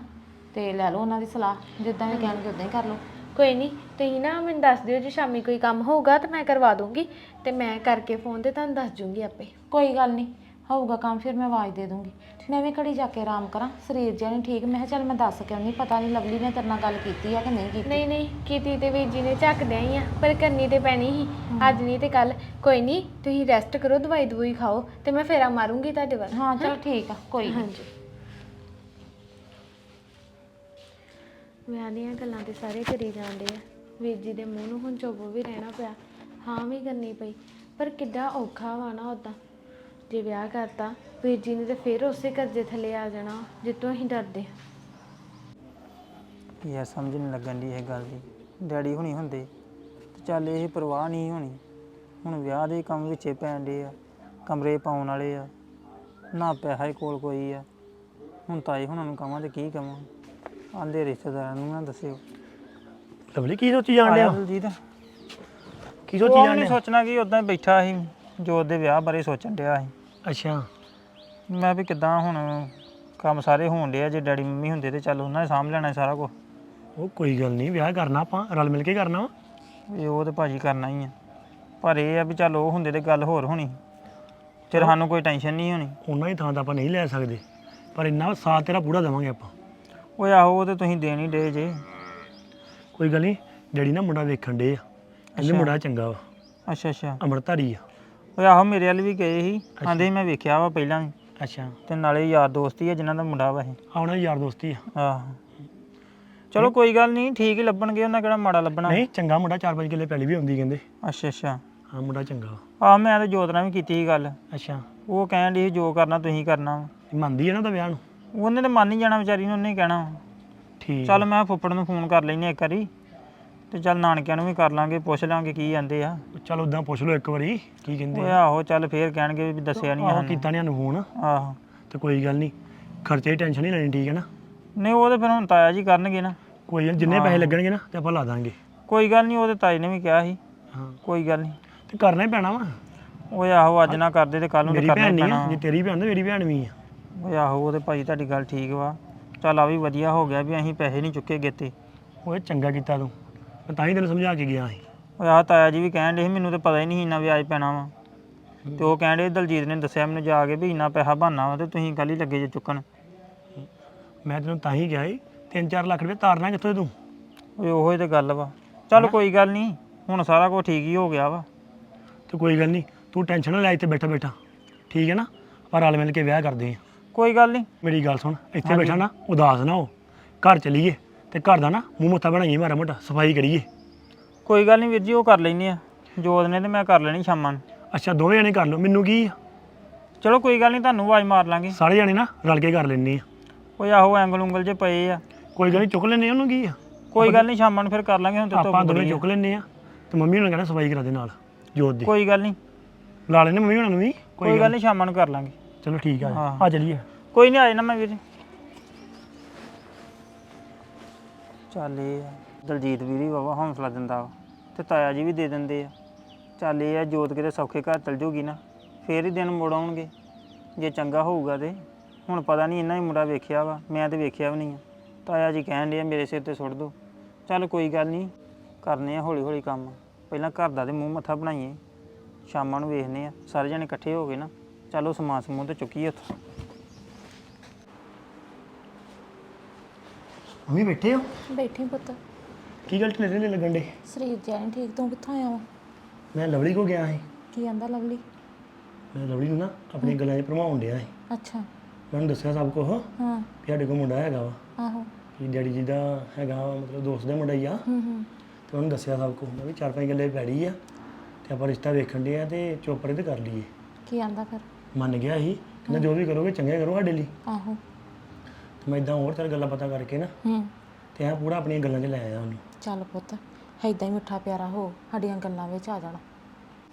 S1: ਤੇ ਲੈ ਲਓ ਉਹਨਾਂ ਦੀ ਸਲਾਹ। ਜਿੱਦਾਂ ਵੀ ਕਹਿਣਗੇ ਉਦਾਂ ਹੀ ਕਰ ਲਓ।
S3: ਕੋਈ ਨਹੀਂ ਤੁਸੀਂ ਨਾ ਮੈਨੂੰ ਦੱਸ ਦਿਓ ਜੇ ਸ਼ਾਮੀ ਕੋਈ ਕੰਮ ਹੋਊਗਾ ਤਾਂ ਮੈਂ ਕਰਵਾ ਦੂੰਗੀ। ਤੇ ਮੈਂ ਕਰਕੇ ਫੋਨ ਤੇ ਤੁਹਾਨੂੰ ਦੱਸ ਜੂੰਗੀ ਆਪੇ।
S1: ਕੋਈ ਗੱਲ ਨਹੀਂ। ਹੋਊਗਾ ਕੰਮ ਫਿਰ ਮੈਂ ਆਵਾਜ਼ ਦੇ ਦੂੰਗੀ। ਮੈਂ ਵੀ ਘੜੀ ਜਾ ਕੇ ਆਰਾਮ ਕਰਾਂ ਸਰੀਰ ਜਿਹਾ ਨਹੀਂ ਠੀਕ। ਮੈਂ ਕਿਹਾ ਚੱਲ ਮੈਂ ਦੱਸ ਕੇ ਆਉਂਦੀ ਪਤਾ ਨਹੀਂ ਲਵਲੀ ਨੇ ਤੇਰੇ ਨਾਲ ਗੱਲ ਕੀਤੀ ਆ ਕਿ ਨਹੀਂ ਕੀਤੀ।
S3: ਨਹੀਂ ਨਹੀਂ ਕੀਤੀ ਤੇ ਵੀਰ ਜੀ ਨੇ ਝੱਕਦਿਆਂ ਹੀ ਆ ਪਰ ਕਰਨੀ ਤੇ ਪੈਣੀ ਸੀ। ਅੱਜ ਨਹੀਂ ਤੇ ਕੱਲ ਕੋਈ ਨਹੀਂ ਤੁਸੀਂ ਰੈਸਟ ਕਰੋ ਦਵਾਈ ਦਵਾਈ ਖਾਓ ਤੇ ਮੈਂ ਫੇਰਾ ਮਾਰੂੰਗੀ ਤੁਹਾਡੇ ਵੱਲ।
S1: ਹਾਂ ਚਲ ਠੀਕ ਆ ਕੋਈ ਨਹੀਂ
S3: ਹਾਂਜੀ। ਵਿਆਹ ਦੀਆਂ ਗੱਲਾਂ ਤੇ ਸਾਰੇ ਕਰੀ ਜਾਂਦੇ ਆ। ਵੀਰ ਜੀ ਦੇ ਮੂੰਹ ਨੂੰ ਹੁਣ ਚੁੱਪ ਵੀ ਰਹਿਣਾ ਪਿਆ। ਹਾਂ ਵੀ ਕਰਨੀ ਪਈ ਪਰ ਕਿੱਡਾ ਔਖਾ ਵਾ ਨਾ ਉਦਾਂ ਜੇ ਵਿਆਹ ਕਰਤਾ ਵੀਰ ਜੀ ਨੇ ਤੇ ਫਿਰ ਉਸੇ ਕਰਜ਼ੇ ਥੱਲੇ ਆ ਜਾਣਾ ਜਿੱਤੋਂ ਅਸੀਂ ਡਰਦੇ ਹਾਂ।
S2: ਯਾਰ ਸਮਝ ਨਹੀਂ ਲੱਗਣ ਦੀ ਇਹ ਗੱਲ ਦੀ? ਡੈਡੀ ਹੁਣੀ ਹੁੰਦੇ ਤੇ ਚੱਲ ਇਹ ਪਰਵਾਹ ਨਹੀਂ ਹੋਣੀ। ਹੁਣ ਵਿਆਹ ਦੇ ਕੰਮ ਵਿੱਚੇ ਪੈਣ ਦੇ ਆ ਕਮਰੇ ਪਾਉਣ ਵਾਲੇ ਆ ਨਾ ਪੈਸਾ ਹੀ ਕੋਲ ਕੋਈ ਆ। ਹੁਣ ਤਾਏ ਹੁਣਾਂ ਨੂੰ ਕਵਾਂ ਤੇ ਕੀ ਕਵਾਂ? ਆਂਦੇ ਰਿਸ਼ਤੇਦਾਰਾਂ ਨੂੰ ਨਾ ਦੱਸਿਓ।
S5: ਲਵਲੀ ਕੀ ਸੋਚੀ ਜਾਣ
S2: ਆਇਆ
S5: ਡਿਆ
S2: ਦਲਜੀਤ।
S5: ਕੀ ਸੋਚੀ
S2: ਉਹ
S5: ਜਾਣ
S2: ਨਹੀਂ
S5: ਡਿਆ?
S2: ਸੋਚਣਾ ਕਿ ਉਦਾਂ ਬੈਠਾ ਸੀ ਜੋਤ ਦੇ ਵਿਆਹ ਬਾਰੇ ਸੋਚਣ ਡਿਆ ਸੀ।
S5: ਅੱਛਾ।
S2: ਮੈਂ ਵੀ ਕਿੱਦਾਂ ਹੁਣ ਕੰਮ ਸਾਰੇ ਹੋਣ ਡਿਆ ਜੇ ਡੈਡੀ ਮੰਮੀ ਹੁੰਦੇ ਤੇ ਚੱਲ ਉਹਨਾਂ ਨੇ ਸਾਂਭ ਲੈਣਾ ਸਾਰਾ ਕੁਝ
S5: ਉਹ ਕੋਈ ਗੱਲ ਨਹੀਂ ਵਿਆਹ ਕਰਨਾ ਆਪਾਂ ਰਲ ਮਿਲ ਕੇ ਕਰਨਾ ਵਾ।
S2: ਇਹ ਉਹ ਤੇ ਭਾਜੀ ਕਰਨਾ ਹੀ ਆ। ਪਰ ਇਹ ਆ ਵੀ ਚੱਲ ਉਹ ਹੁੰਦੇ ਤੇ ਗੱਲ ਹੋਰ ਹੋਣੀ। ਫਿਰ ਸਾਨੂੰ ਕੋਈ ਟੈਨਸ਼ਨ ਨਹੀਂ ਹੋਣੀ।
S5: ਉਹਨਾਂ ਦੀ ਥਾਂ ਤਾਂ ਆਪਾਂ ਨਹੀਂ ਲੈ ਸਕਦੇ। ਪਰ ਇੰਨਾ ਸਾਥ ਤੇਰਾ ਪੂਰਾ ਦੇਵਾਂਗੇ ਆਪਾਂ।
S2: ਓਏ ਆਹੋ ਉਹ ਤੇ ਤੁਸੀਂ ਦੇਣ ਹੀ ਡੇ ਜੇ।
S5: ਕੋਈ ਗੱਲ ਨਹੀਂ ਡੈਡੀ ਨਾ ਮੁੰਡਾ ਵੇਖਣ ਡੇ ਆ। ਕਹਿੰਦੇ ਮੁੰਡਾ ਚੰਗਾ ਵਾ।
S2: ਅੱਛਾ ਅੱਛਾ।
S5: ਅੰਮ੍ਰਿਤਧਾਰੀ ਆ।
S2: ਓਏ ਆਹੋ ਮੇਰੇ ਵੱਲ ਵੀ ਗਏ ਸੀ। ਆਂਦੇ ਸੀ ਮੈਂ ਵੇਖਿਆ ਵਾ ਪਹਿਲਾਂ ਵੀ।
S5: ਅੱਛਾ।
S2: ਤੇ ਨਾਲੇ ਯਾਰ ਦੋਸਤੀ ਆ ਜਿਨ੍ਹਾਂ ਦਾ ਮੁੰਡਾ ਵਾ ਇਹ।
S5: ਆਉਣਾ ਯਾਰ ਦੋਸਤੀ ਆ।
S2: ਆਹੋ। ਚਲੋ ਕੋਈ ਗੱਲ ਨਹੀਂ ਠੀਕ ਹੀ ਲੱਭਣਗੇ ਉਹਨਾਂ ਕਿਹੜਾ ਮਾੜਾ ਲੱਭਣਾ।
S5: ਨਹੀਂ ਚੰਗਾ ਮੁੰਡਾ 4-5 ਕਿੱਲੇ ਪੈਲੀ ਵੀ ਹੁੰਦੀ ਕਹਿੰਦੇ।
S2: ਅੱਛਾ ਅੱਛਾ।
S5: ਹਾਂ ਮੁੰਡਾ ਚੰਗਾ।
S2: ਆਹ ਮੈਂ ਤੇ ਜੋਤ ਨਾਲ ਵੀ ਕੀਤੀ ਸੀ ਗੱਲ।
S5: ਅੱਛਾ।
S2: ਉਹ ਕਹਿਣ ਦੀ ਜੋ ਕਰਨਾ ਤੁਸੀਂ ਕਰਨਾ ਵਾ।
S5: ਮੰਨਦੀ ਆ ਨਾ ਤਾਂ ਵਿਆਹ ਨੂੰ।
S2: ਉਹਨੇ ਤੇ ਮੰਨ ਹੀ ਜਾਣਾ ਵਿਚਾਰੀ ਨੂੰ ਉਹਨੇ ਹੀ ਕਹਿਣਾ ਵਾ।
S5: ਠੀਕ।
S2: ਚੱਲ ਮੈਂ ਫੁੱਫੜ ਨੂੰ ਫੋਨ ਕਰ ਲੈਨੇ ਇੱਕ ਵਾਰੀ। ਤੇ ਚੱਲ ਨਾਨਕਿਆਂ ਨੂੰ ਵੀ ਕਰ ਲਾਂਗੇ ਪੁੱਛ ਲਾਂਗੇ ਕੀ ਜਾਂਦੇ ਆ।
S5: ਚਲ ਉਦਾਂ ਪੁੱਛ ਲਓ ਇੱਕ ਵਾਰੀ ਕੀ ਕਹਿੰਦੇ
S2: ਓਏ
S5: ਆ
S2: ਆਹੋ ਚੱਲ ਫੇਰ ਕਹਿਣਗੇ ਵੀ ਦੱਸਿਆ ਨਹੀਂ
S5: ਆਹੋ
S2: ਸਾਨੂੰ।
S5: ਕੀਤਾ ਨਹੀਂ ਸਾਨੂੰ ਫੋਨ
S2: ਆਹੋ।
S5: ਤੇ ਕੋਈ ਗੱਲ ਨਹੀਂ ਖਰਚੇ ਦੀ ਟੈਨਸ਼ਨ ਨਹੀਂ ਲੈਣੀ ਠੀਕ ਹੈ ਨਾ?
S2: ਨਹੀਂ ਉਹ ਤੇ ਫਿਰ ਹੁਣ ਤਾਇਆ ਜੀ ਕਰਨਗੇ ਨਾ।
S5: ਕੋਈ ਗੱਲ ਨੀ, ਜਿੰਨੇ ਪੈਸੇ ਲੱਗਣਗੇ ਨਾ ਤੇ ਆਪਾਂ ਲਾ ਦਾਂਗੇ।
S2: ਕੋਈ ਗੱਲ ਨਹੀਂ ਉਹਦੇ ਤਾਏ ਨੇ ਵੀ ਕਿਹਾ ਸੀ।
S5: ਹਾਂ।
S2: ਕੋਈ ਗੱਲ ਨਹੀਂ
S5: ਤੇ ਕਰਨਾ ਹੀ ਪੈਣਾ ਵਾ।
S2: ਓਏ ਆਹੋ ਅੱਜ ਨਾ ਕਰਦੇ ਤੇ ਕੱਲ ਨੂੰ ਤੇ
S5: ਮੇਰੀ
S2: ਕਰਨਾ
S5: ਭੈਣ
S2: ਹੀ
S5: ਨਹੀਂ
S2: ਪੈਣਾ।
S5: ਆ ਜੇ ਤੇਰੀ ਭੈਣ ਤੇ ਮੇਰੀ ਭੈਣ ਵੀ ਆ।
S2: ਓਏ ਆਹੋ ਉਹ ਤੇ ਭਾਈ ਤੁਹਾਡੀ ਗੱਲ ਠੀਕ ਵਾ। ਚੱਲ ਆ ਵੀ ਵਧੀਆ ਹੋ ਗਿਆ ਵੀ ਅਸੀਂ ਪੈਸੇ ਨਹੀਂ ਚੁੱਕੇ ਗੇਤੇ।
S5: ਓਏ ਚੰਗਾ ਕੀਤਾ ਤੂੰ। ਮੈਂ ਤਾਂ ਹੀ ਤੈਨੂੰ ਸਮਝਾ ਕੇ ਗਿਆ ਸੀ।
S2: ਓਏ ਆਹ ਤਾਇਆ ਜੀ ਵੀ ਕਹਿਣ ਦੇ ਸੀ ਮੈਨੂੰ ਤੇ ਪਤਾ ਹੀ ਨਹੀਂ ਸੀ ਇੰਨਾ ਵਿਆਜ ਪੈਣਾ ਵਾ। ਤੇ ਉਹ ਕਹਿੰਦੇ ਦਲਜੀਤ ਨੇ ਦੱਸਿਆ ਮੈਨੂੰ ਜਾ ਕੇ ਵੀ ਇੰਨਾ ਪੈਸਾ ਬਹਾਨਾ ਵਾ ਤੇ ਤੁਸੀਂ ਕੱਲ ਹੀ ਲੱਗੇ ਜੇ ਚੁੱਕਣ।
S5: ਮੈਂ ਤੈਨੂੰ ਤਾਂ ਹੀ ਕਿਹਾ ਸੀ 3-4 ਲੱਖ ਰੁਪਏ ਤਾਰਨਾ ਕਿੱਥੋਂ ਤੂੰ?
S2: ਓਏ ਉਹੋ ਹੀ ਤੇ ਗੱਲ ਵਾ। ਚੱਲ ਕੋਈ ਗੱਲ ਨਹੀਂ ਹੁਣ ਸਾਰਾ ਕੁਝ ਠੀਕ ਹੀ ਹੋ ਗਿਆ ਵਾ।
S5: ਤੇ ਕੋਈ ਗੱਲ ਨਹੀਂ ਤੂੰ ਟੈਨਸ਼ਨ ਨਾ ਲੈ ਇੱਥੇ ਬੈਠਾ ਬੈਠਾ। ਠੀਕ ਹੈ ਨਾ? ਪਰ ਰਲ ਮਿਲ ਕੇ ਵਿਆਹ ਕਰਦੇ ਆ
S2: ਕੋਈ ਗੱਲ ਨਹੀਂ।
S5: ਮੇਰੀ ਗੱਲ ਸੁਣ ਇੱਥੇ ਬੈਠਾ ਨਾ ਉਦਾਸ ਨਾ ਹੋ। ਘਰ ਚਲੀਏ। ਤੇ ਘਰ ਦਾ ਨਾ ਮੂੰਹ ਮੱਥਾ ਬਣਾਈਏ ਮਾਰਾ ਮੋਟਾ ਸਫ਼ਾਈ ਕਰੀਏ।
S2: ਕੋਈ ਗੱਲ ਨਹੀਂ ਵੀਰ ਜੀ ਉਹ ਕਰ ਲੈਨੇ ਆ। ਜੋਤ ਨੇ ਤੇ ਮੈਂ ਕਰ ਲੈਣੀ ਸ਼ਾਮਾਂ ਨੂੰ।
S5: ਅੱਛਾ ਦੋਵੇਂ ਜਣੇ ਕਰ ਲਓ ਮੈਨੂੰ ਕੀ ਆ?
S2: ਚਲੋ ਕੋਈ ਗੱਲ ਨਹੀਂ ਤੁਹਾਨੂੰ ਆਵਾਜ਼ ਮਾਰ ਲਾਂਗੇ।
S5: ਸਾਰੇ ਜਣੇ ਨਾ ਰਲ ਕੇ ਕਰ ਲੈਣੇ ਆ।
S2: ਓਏ ਆਹੋ ਐਂਗਲ ਉਂਗਲ ਜੇ ਪਏ ਆ।
S5: ਕੋਈ ਗੱਲ ਨਹੀਂ ਚੁੱਕ ਲੈਣੇ ਉਹਨੂੰ ਕੀ ਆ?
S2: ਕੋਈ ਗੱਲ ਨਹੀਂ ਸ਼ਾਮਾਂ ਨੂੰ ਫਿਰ ਕਰ ਲਾਂਗੇ ਹੁਣ ਤੇ
S5: ਆਪਾਂ ਦੋਵੇਂ। ਚੁੱਕ ਲੈਣੇ ਆ ਤੇ ਮੰਮੀ ਨੂੰ ਕਹਿਣਾ ਸਫ਼ਾਈ ਕਰਾ ਦੇ ਨਾਲ ਜੋਤ ਦੀ।
S2: ਕੋਈ ਗੱਲ ਨਹੀਂ।
S5: ਲਾ ਲੈਣੇ ਮੰਮੀ ਹੁਣਾਂ ਨੂੰ ਵੀ
S2: ਕੋਈ ਗੱਲ ਨਹੀਂ ਸ਼ਾਮਾਂ ਨੂੰ ਕਰ ਲਾਂਗੇ।
S5: ਚਲੋ ਠੀਕ ਆ
S2: ਹਾਂ।
S5: ਆ ਚਲੀਏ।
S2: ਕੋਈ ਨਹੀਂ ਆ ਜਾਣਾ ਮੈਂ ਵੀਰ ਚੱਲ ਇਹ ਆ। ਦਲਜੀਤ ਵੀਰ ਹੀ ਬਾਬਾ ਹੌਂਸਲਾ ਦਿੰਦਾ ਵਾ ਤੇ ਤਾਇਆ ਜੀ ਵੀ ਦੇ ਦਿੰਦੇ ਆ। ਚੱਲ ਇਹ ਆ, ਜੋਤ ਕਿਤੇ ਸੌਖੇ ਘਰ ਚਲ ਜੂਗੀ ਨਾ, ਫੇਰ ਹੀ ਦਿਨ ਮੁੜ ਆਉਣਗੇ। ਜੇ ਚੰਗਾ ਹੋਊਗਾ ਤੇ, ਹੁਣ ਪਤਾ ਨਹੀਂ ਇਹਨਾਂ ਹੀ ਮੁੰਡਾ ਵੇਖਿਆ ਵਾ, ਮੈਂ ਤੇ ਵੇਖਿਆ ਵੀ ਨਹੀਂ ਆ। ਤਾਇਆ ਜੀ ਕਹਿਣ ਡਿਆ ਮੇਰੇ ਸਿਰ ਤੇ ਸੁੱਟ ਦੋ। ਚੱਲ ਕੋਈ ਗੱਲ ਨਹੀਂ, ਕਰਨੇ ਆ ਹੌਲੀ ਹੌਲੀ ਕੰਮ। ਪਹਿਲਾਂ ਘਰ ਦਾ ਤੇ ਮੂੰਹ ਮੱਥਾ ਬਣਾਈਏ। ਸ਼ਾਮਾਂ ਨੂੰ ਵੇਖਨੇ ਆ, ਸਾਰੇ ਜਣੇ ਇਕੱਠੇ ਹੋ ਗਏ ਨਾ। ਚਲੋ ਸਮਾਨ ਸਮੂਹ ਤੇ ਚੁੱਕੀਏ ਉੱਥੋਂ।
S5: ਮੰਮੀ ਬੈਠੇ ਹੋ?
S1: ਬੈਠੀ ਪੁੱਤ।
S5: ਕੀ ਗੱਲ ਢਿੱਲੇ ਢਿੱਲੇ ਲੱਗਣ ਡੇ
S1: ਸਰੀਰ ਜਿਹਾ ਨਹੀਂ ਠੀਕ ਤੂੰ ਕਿੱਥੋਂ ਆਇਆ ਵਾ?
S5: ਮੈਂ ਲਵਲੀ ਕੋ ਗਿਆ ਸੀ।
S1: ਕੀ ਆਂਦਾ ਲਵਲੀ?
S5: ਮੈਂ ਲਵਲੀ ਨੂੰ ਨਾ ਆਪਣੀ ਗੱਲਾਂ 'ਚ ਭਰਮਾਉਣ ਡਿਆ ਸੀ।
S1: ਅੱਛਾ।
S5: ਮੈਂ ਉਹਨੂੰ ਦੱਸਿਆ ਸਭ ਕੁਝ ਵੀ
S1: ਹਾਂ
S5: ਸਾਡੇ ਕੋਲ ਮੁੰਡਾ ਹੈਗਾ ਵਾ।
S1: ਆਹੋ।
S5: ਕਿ ਡੈਡੀ ਜੀ ਦਾ ਹੈਗਾ ਵਾ, ਮਤਲਬ ਦੋਸਤ ਦਾ ਮੁੰਡਾ ਹੀ ਆ।
S1: ਹੂੰ ਹੂੰ।
S5: ਤੇ ਉਹਨੂੰ ਦੱਸਿਆ ਸਭ ਕੁਝ ਮੈਂ ਵੀ ਚਾਰ ਪੰਜ ਗੱਲੇ ਪੈੜੀ ਆ। ਤੇ ਆਪਾਂ ਰਿਸ਼ਤਾ ਵੇਖਣ ਦੇ ਆ ਤੇ ਚੋਪੜੇ ਤੇ ਕਰ ਲਈਏ।
S1: ਕੀ ਆਂਦਾ ਫਿਰ?
S5: ਮੰਨ ਗਿਆ ਸੀ। ਕਹਿੰਦਾ ਜੋ ਵੀ ਕਰੋਗੇ ਚੰਗਾ ਕਰੋ ਸਾਡੇ ਲਈ।
S1: ਆਹੋ।
S5: ਮੈਂ ਇਦਾਂ ਹੋਰ ਚਾਰ ਗੱਲਾਂ ਪਤਾ ਕਰਕੇ ਨਾ
S1: ਹੂੰ।
S5: ਤੇ ਆ ਪੂਰਾ ਆਪਣੀਆਂ ਗੱਲਾਂ 'ਚ ਲੈ ਆਇਆ ਉਹਨੂੰ।
S1: ਚੱਲ ਪੁੱਤ ਐਦਾਂ ਹੀ ਮਿੱਠਾ ਪਿਆਰਾ ਹੋ ਸਾਡੀਆਂ ਗੱਲਾਂ ਵਿੱਚ ਆ ਜਾਣਾ।